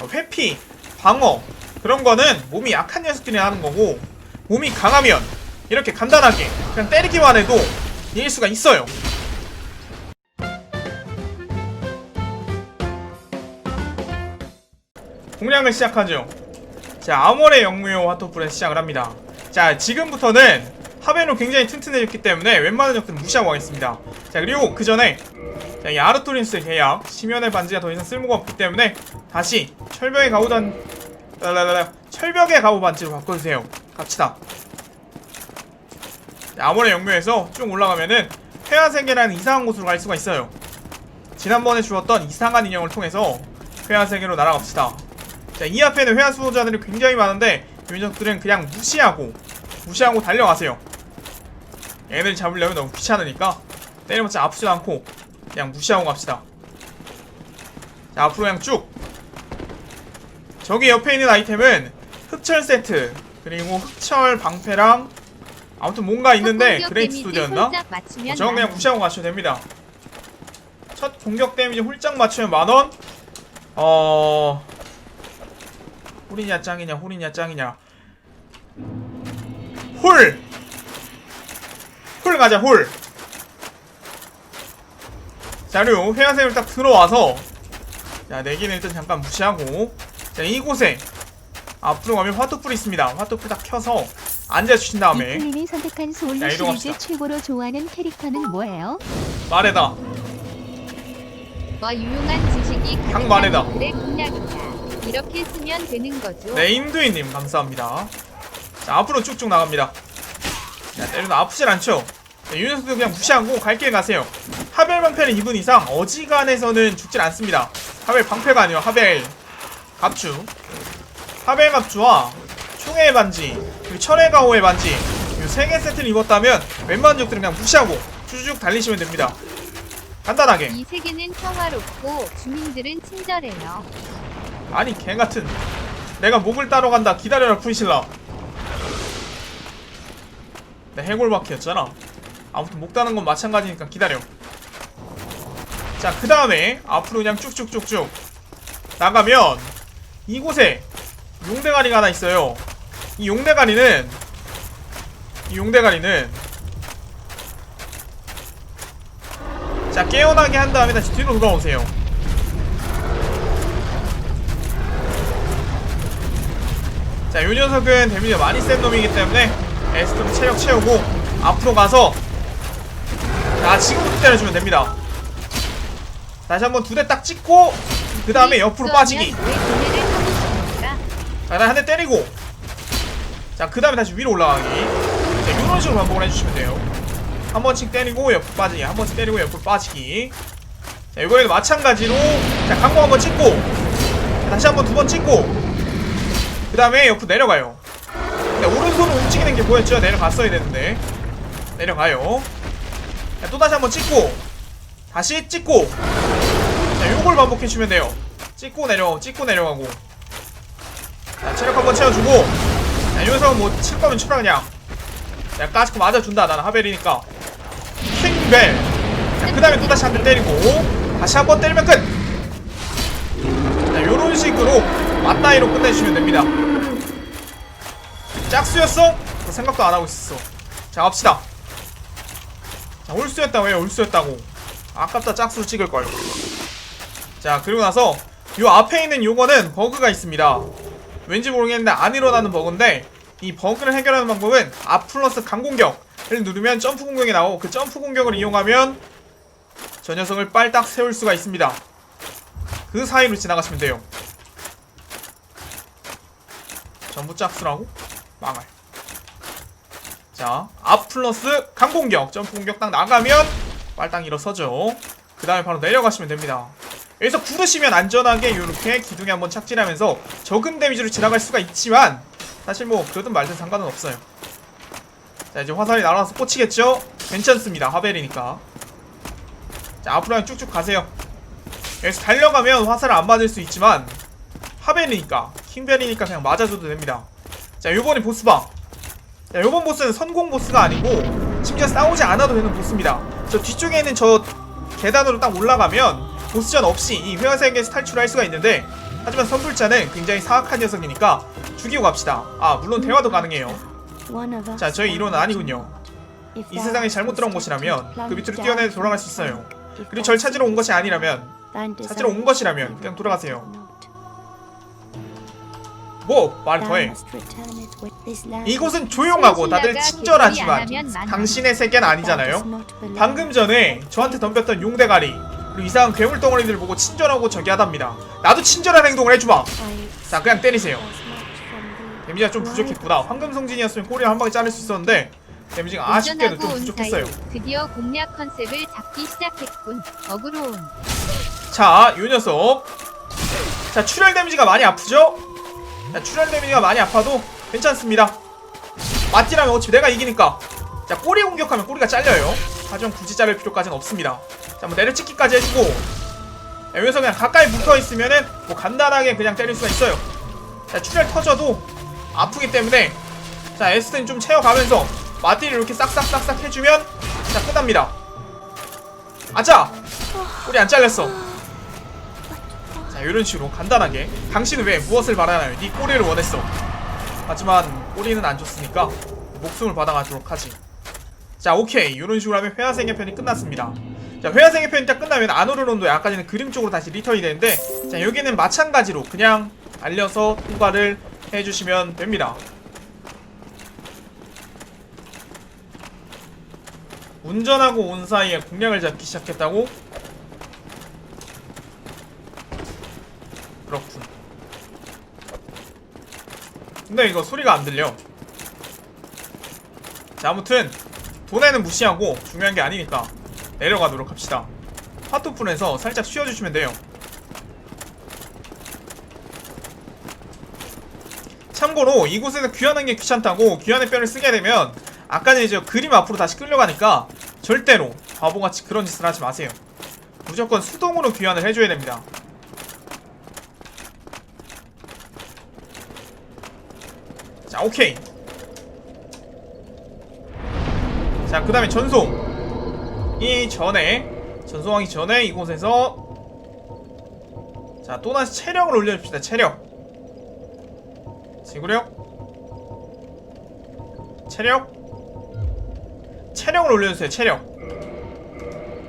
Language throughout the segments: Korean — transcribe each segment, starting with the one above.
어, 회피, 방어 그런 거는 몸이 약한 녀석들이 하는 거고 몸이 강하면 이렇게 간단하게 그냥 때리기만 해도 이길 수가 있어요. 공략을 시작하죠. 자, 아모레 영무용 화토풀에 시작을 합니다. 자, 지금부터는 하베노 굉장히 튼튼해졌기 때문에 웬만한 적들은 무시하고 가겠습니다. 자, 그리고 그 전에 자, 이 아르토린스 계약, 심연의 반지가 더 이상 쓸모가 없기 때문에 다시 철벽의 가오단 라라라라 철벽의 가오 반지로 바꿔주세요. 갑시다. 자, 아모레 영무에서 쭉 올라가면은 회화세계라는 이상한 곳으로 갈 수가 있어요. 지난번에 주었던 이상한 인형을 통해서 회화세계로 날아갑시다. 자, 이 앞에는 회화 수호자들이 굉장히 많은데 이 녀석들은 그냥 무시하고 무시하고 달려가세요. 얘네를 잡으려면 너무 귀찮으니까 때려봤자 아프지도 않고 그냥 무시하고 갑시다. 자, 앞으로 그냥 쭉. 저기 옆에 있는 아이템은 흑철 세트 그리고 흑철 방패랑 아무튼 뭔가 있는데 그레이트 스튜디오였나? 어, 저건 그냥 무시하고 가셔도 됩니다. 첫 공격 데미지 홀짝 맞추면 만원? 어... 홀이냐 짱이냐 홀이냐 짱이냐 홀! 홀 가자 홀! 자 그리고 회화색을 딱 들어와서 자 내기는 일단 잠깐 무시하고 자 이곳에 앞으로 가면 화투풀이 있습니다 화투풀 딱 켜서 앉아주신 다음에 이클님이 선택한 소울리 자, 시리즈 이동합시다. 최고로 좋아하는 캐릭터는 뭐예요? 말해다 와 유용한 지식이 강 말해다. 그래 공략이다. 이렇게 쓰면 되는 거죠. 네 인두이님 감사합니다 자 앞으로 쭉쭉 나갑니다 자 때려도 아프질 않죠 자, 이 녀석도 그냥 무시하고 갈 길 가세요. 하벨 방패를 입은 이상 어지간해서는 죽질 않습니다. 하벨 방패가 아니라 하벨. 갑주. 하벨 갑주와 총의 반지 그리고 철의 가오의 반지 이세개 세트를 입었다면 웬만한 적들은 그냥 무시하고 쭉쭉 달리시면 됩니다. 간단하게. 이 세계는 평화롭고 주민들은 친절해요. 아니 개같은. 내가 목을 따러 간다. 기다려라 푼실라. 내 해골바퀴였잖아 아무튼 목 따는 건 마찬가지니까 기다려. 자 그 다음에 앞으로 그냥 쭉쭉쭉쭉 나가면 이곳에 용대가리가 하나 있어요. 이 용대가리는 이 용대가리는 자 깨어나게 한 다음에 다시 뒤로 돌아오세요. 자, 요 녀석은 데미지가 많이 센 놈이기 때문에 에스트로 체력 채우고 앞으로 가서 자, 지금부터 때려주면 됩니다. 다시 한번 두 대 딱 찍고 그 다음에 옆으로 빠지기. 왜 고뇌를 하고 싶습니까? 자, 한대 때리고 자, 그 다음에 다시 위로 올라가기. 자, 요런 식으로 반복을 해주시면 돼요. 한 번씩 때리고 옆으로 빠지기. 한 번씩 때리고 옆으로 빠지기. 자, 이거에도 마찬가지로 자, 강공 한 번 찍고 자, 다시 한 번 두 번 찍고 그 다음에 옆으로 내려가요. 근데 오른손으로 움직이는 게 보였죠? 내려갔어야 되는데 내려가요. 자, 또 다시 한번 찍고 다시 찍고. 자, 요걸 반복해주면 돼요. 찍고 내려, 찍고 내려가고. 자, 체력 한번 채워주고. 자, 이 녀석은 뭐칠 거면 치라 그냥. 자, 까짓거 맞아준다. 나는 하벨이니까. 킹벨. 자, 그 다음에 또 다시 한 대 때리고. 다시 한 번 때리면 끝. 자, 요런 식으로 맞다이로 끝내주시면 됩니다. 짝수였어? 그 생각도 안 하고 있었어. 자 갑시다 자 홀수였다 왜 홀수였다고. 아깝다 짝수로 찍을걸. 자 그리고 나서 요 앞에 있는 요거는 버그가 있습니다. 왠지 모르겠는데 안 일어나는 버그인데 이 버그를 해결하는 방법은 앞 플러스 강공격을 누르면 점프 공격이 나오고 그 점프 공격을 이용하면 저 녀석을 빨딱 세울 수가 있습니다. 그 사이로 지나가시면 돼요. 전부 짝수라고? 망할 자, 앞 플러스 강공격. 점프 공격 딱 나가면 빨딱 일어서죠. 그 다음에 바로 내려가시면 됩니다. 여기서 구르시면 안전하게 이렇게 기둥에 한번 착지하면서 적은 데미지로 지나갈 수가 있지만 사실 뭐 그러든 말든 상관은 없어요. 자 이제 화살이 날아와서 꽂히겠죠? 괜찮습니다. 하벨이니까. 자 앞으로 그냥 쭉쭉 가세요. 여기서 달려가면 화살을 안 맞을 수 있지만 하벨이니까 킹벨이니까 그냥 맞아줘도 됩니다. 자 요번에 보스방 자 요번 보스는 선공 보스가 아니고 심지어 싸우지 않아도 되는 보스입니다 저 뒤쪽에 있는 저 계단으로 딱 올라가면 보스전 없이 이 회화세계에서 탈출할 수가 있는데 하지만 선불자는 굉장히 사악한 녀석이니까 죽이고 갑시다. 아 물론 대화도 가능해요. 자, 저희 이론은 아니군요. 이 세상이 잘못 들어온 곳이라면 그 밑으로 뛰어내 돌아갈 수 있어요. 그리고 절 찾으러 온 것이 아니라면 찾으러 온 것이라면 그냥 돌아가세요. 뭐 말 더해. 이곳은 조용하고 다들 친절하지만 당신의 세계는 아니잖아요. 방금 전에 저한테 덤볐던 용대가리 그리고 이상한 괴물 덩어리들 보고 친절하고 저기 하답니다. 나도 친절한 행동을 해주마. 자 그냥 때리세요. 데미지가 좀 부족했구나. 황금 성진이었으면 꼬리를 한 방에 자를 수 있었는데 데미지가 아쉽게도 좀 부족했어요. 드디어 공략 컨셉을 잡기 시작했군. 어그로운. 자, 요 녀석. 자, 출혈 데미지가 많이 아프죠? 자, 출혈 데미지가 많이 아파도 괜찮습니다. 맞디라면 어차피 내가 이기니까. 자, 꼬리 공격하면 꼬리가 잘려요. 하지만 굳이 자를 필요까지는 없습니다. 자, 뭐 내려 찍기까지 해주고. 야, 요 녀석 그냥 가까이 붙어 있으면은 뭐 간단하게 그냥 때릴 수가 있어요. 자, 출혈 터져도 아프기 때문에 자, 에스텐 좀 채워가면서 마디를 이렇게 싹싹싹싹 해주면 자, 끝납니다. 아자! 꼬리 안 잘렸어. 자 이런 식으로 간단하게 당신은 왜 무엇을 바라나요? 네 꼬리를 원했어 하지만 꼬리는 안 줬으니까 목숨을 받아가도록 하지 자 오케이 이런 식으로 하면 회화생의 편이 끝났습니다 자 회화생의 편이 딱 끝나면 아노르론도에 아까 전에 그림 쪽으로 다시 리턴이 되는데 자 여기는 마찬가지로 그냥 알려서 통과를 해주시면 됩니다 운전하고 온 사이에 공략을 잡기 시작했다고? 그렇군. 근데 이거 소리가 안 들려. 자, 아무튼 돈에는 무시하고 중요한 게 아니니까 내려가도록 합시다. 파토풀에서 살짝 쉬어주시면 돼요. 참고로 이곳에서 귀환하는 게 귀찮다고 귀환의 뼈를 쓰게 되면 아까는 이제 그림 앞으로 다시 끌려가니까 절대로 바보같이 그런 짓을 하지 마세요. 무조건 수동으로 귀환을 해줘야 됩니다. 자 오케이. 자 그 다음에 전송. 이 전에 전송하기 전에 이곳에서 자 또다시 체력을 올려줍시다 체력. 지구력. 체력. 체력을 올려주세요 체력.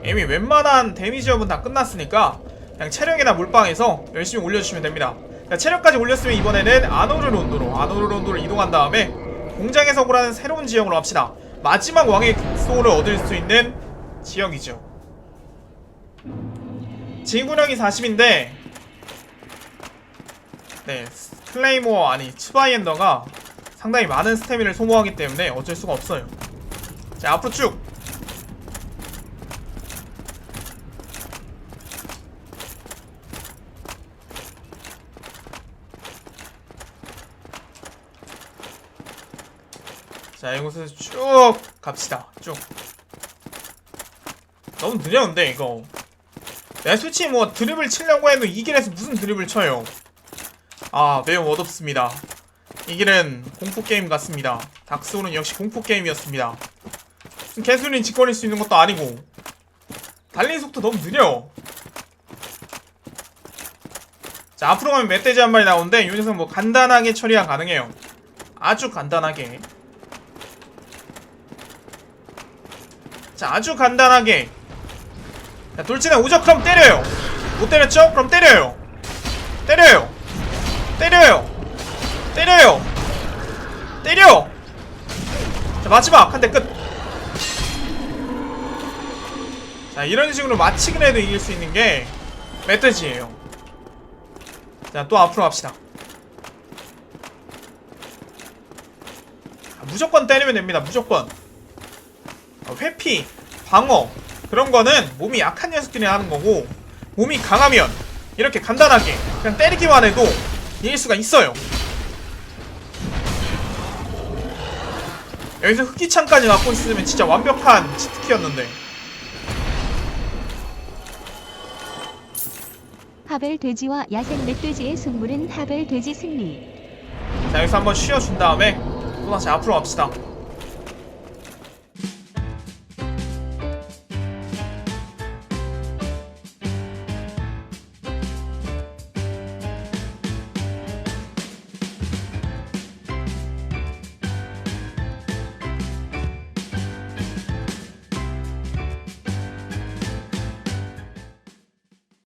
이미 웬만한 데미지업은 다 끝났으니까 그냥 체력이나 몰빵해서 열심히 올려주시면 됩니다 자, 체력까지 올렸으면 이번에는 아노르론도로 아노르론도로 이동한 다음에 공장의 서구라는 새로운 지역으로 갑시다. 마지막 왕의 소울을 얻을 수 있는 지역이죠. 지구력이 40인데 네 클레이모어 아니 츠바이엔더가 상당히 많은 스태미를 소모하기 때문에 어쩔 수가 없어요. 자 앞으로 쭉 자 이곳에서 쭉 갑시다. 쭉. 너무 느려 근데 이거. 내가 솔직히 뭐 드립을 치려고 해도 이 길에서 무슨 드립을 쳐요? 아 매우 어둡습니다. 이 길은 공포게임 같습니다. 닥스오는 역시 공포게임이었습니다. 개수린 짓거릴 수 있는 것도 아니고. 달리는 속도 너무 느려. 자 앞으로 가면 멧돼지 한 마리 나오는데 이 녀석 뭐 간단하게 처리가 가능해요. 아주 간단하게 자 아주 간단하게. 자 돌진에 오죠 그럼 때려요. 못 때렸죠? 그럼 때려요. 때려요. 때려요. 때려요. 때려! 자 마지막. 한 대 끝. 자 이런 식으로 마치긴 해도 이길 수 있는 게 멧돼지예요. 자 또 앞으로 갑시다. 자, 무조건 때리면 됩니다. 무조건. 어, 회피, 방어 그런 거는 몸이 약한 녀석들이 하는 거고 몸이 강하면 이렇게 간단하게 그냥 때리기만 해도 이길 수가 있어요. 여기서 흑기창까지 갖고 있으면 진짜 완벽한 치트키였는데 하벨 돼지와 야생 멧돼지의 승부는 하벨 돼지 승리. 자 여기서 한번 쉬어준 다음에 또 다시 앞으로 갑시다.